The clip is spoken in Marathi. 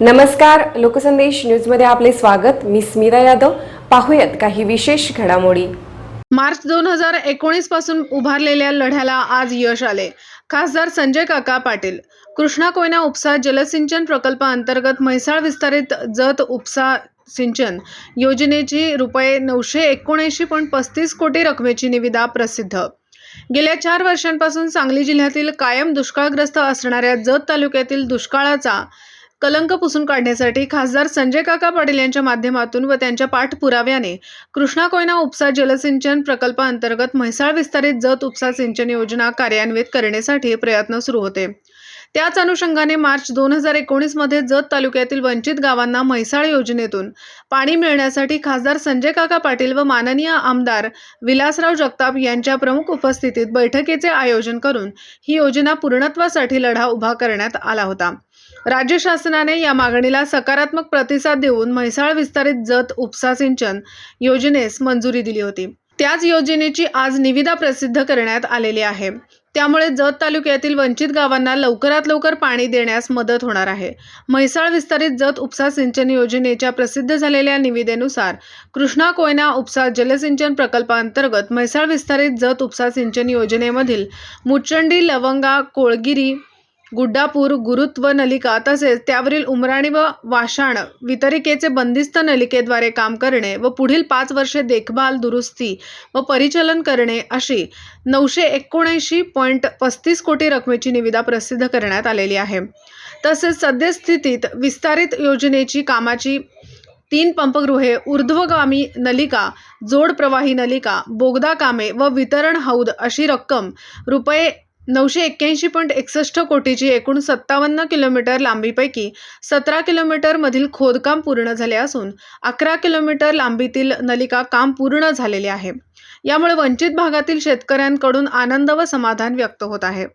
नमस्कार लोकसंदेश न्यूजमध्ये आपले स्वागत. मी स्मिता यादव. पाहूयात काही विशेष घडामोडी. मार्च दोन हजार एकोणीसपासून उभारलेल्या लढ्याला आज यश आले. खासदार संजय काका पाटील कृष्णा कोयना उपसा जलसिंचन प्रकल्पाअंतर्गत म्हैसाळ विस्तारित जत उपसा सिंचन योजनेची रुपये नऊशे एकोणऐंशी पॉईंट पस्तीस कोटी रकमेची निविदा प्रसिद्ध. गेल्या चार वर्षांपासून सांगली जिल्ह्यातील कायम दुष्काळग्रस्त असणाऱ्या जत तालुक्यातील दुष्काळाचा कलंक पुसून काढण्यासाठी खासदार संजय काका पाटील यांच्या माध्यमातून व त्यांच्या पाठपुराव्याने कृष्णा कोयना उपसा जलसिंचन प्रकल्पाअंतर्गत म्हैसाळ विस्तारित जत उपसा सिंचन योजना कार्यान्वित करण्यासाठी प्रयत्न सुरू होते. त्याच अनुषंगाने मार्च दोन हजार एकोणीसमध्ये जत तालुक्यातील वंचित गावांना म्हैसाळ योजनेतून पाणी मिळण्यासाठी खासदार संजय काका पाटील व माननीय आमदार विलासराव जगताप यांच्या प्रमुख उपस्थितीत बैठकीचे आयोजन करून ही योजना पूर्णत्वासाठी लढा उभा करण्यात आला होता. राज्य शासनाने या मागणीला सकारात्मक प्रतिसाद देऊन म्हैसाळ विस्तारित जत उपसा सिंचन योजनेस मंजुरी दिली होती. त्याच योजनेची आज निविदा प्रसिद्ध करण्यात आलेली आहे. त्यामुळे जत तालुक्यातील वंचित गावांना लवकरात लवकर पाणी देण्यास मदत होणार आहे. म्हैसाळ विस्तारित जत उपसा सिंचन योजनेच्या प्रसिद्ध झालेल्या निविदेनुसार कृष्णा कोयना उपसा जलसिंचन प्रकल्पांतर्गत म्हैसाळ विस्तारित जत उपसा सिंचन योजनेमधील मुचंडी लवंगा कोळगिरी गुड्डापूर गुरुत्व नलिका तसेच त्यावरील उमराणी व वाशाण वितरिकेचे बंदिस्त नलिकेद्वारे काम करणे व पुढील पाच वर्षे देखभाल दुरुस्ती व परिचलन करणे अशी नऊशे एकोणऐंशी पॉईंट पस्तीस कोटी रकमेची निविदा प्रसिद्ध करण्यात आलेली आहे. तसेच सद्यस्थितीत विस्तारित योजनेची कामाची तीन पंपगृहे ऊर्ध्वगामी नलिका जोड प्रवाही नलिका बोगदा कामे व वितरण हौद अशी रक्कम रुपये नऊशे एक्क्याऐंशी पॉईंट एकसष्ट कोटीची एकूण सत्तावन्न किलोमीटर लांबीपैकी सतरा किलोमीटरमधील खोदकाम पूर्ण झाले असून अकरा किलोमीटर लांबीतील नलिका काम पूर्ण झालेले आहे. यामुळे वंचित भागातील शेतकऱ्यांकडून आनंद व समाधान व्यक्त होत आहे.